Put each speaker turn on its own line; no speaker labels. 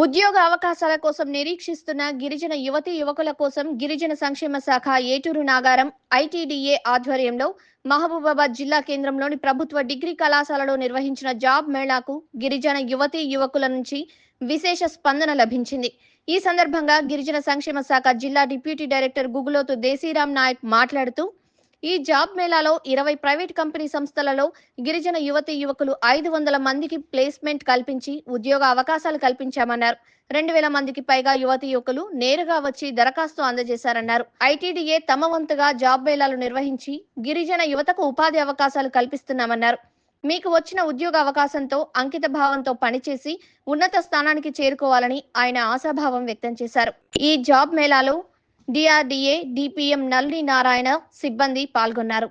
ఉద్యోగ అవకాశాల కోసం నిరీక్షిస్తున్న గిరిజన యువతి యువకుల కోసం గిరిజన సంక్షేమ శాఖ ఏటూరు నాగారం ఐటీడీఏ ఆధ్వర్యంలో మహబూబాబాద్ జిల్లా కేంద్రంలోని ప్రభుత్వ డిగ్రీ కళాశాలలో నిర్వహించిన జాబ్ మేళాకు గిరిజన యువతి యువకుల నుంచి విశేష స్పందన లభించింది. ఈ సందర్భంగా గిరిజన సంక్షేమ శాఖ జిల్లా డిప్యూటీ డైరెక్టర్ గుగులోతు దేశీరామ్ నాయక్ మాట్లాడుతూ ఈ జాబ్ మేళాలో ఇరవై ప్రైవేట్ కంపెనీ సంస్థలలో గిరిజన యువతి యువకులు ఐదు వందల మందికి ప్లేస్మెంట్ కల్పించి ఉద్యోగ అవకాశాలు కల్పించామన్నారు. రెండు వేల మందికి పైగా యువతి యువకులు నేరుగా వచ్చి దరఖాస్తు అందజేశారన్నారు. ఐటీడీఏ తమ వంతుగా జాబ్ మేళాలు నిర్వహించి గిరిజన యువతకు ఉపాధి అవకాశాలు కల్పిస్తున్నామన్నారు. మీకు వచ్చిన ఉద్యోగ అవకాశంతో అంకిత భావంతో పనిచేసి ఉన్నత స్థానానికి చేరుకోవాలని ఆయన ఆశాభావం వ్యక్తం చేశారు. ఈ జాబ్ మేళాలో డిఆర్డీఏ డిపిఎం నల్లి నారాయణ సిబ్బంది పాల్గొన్నారు.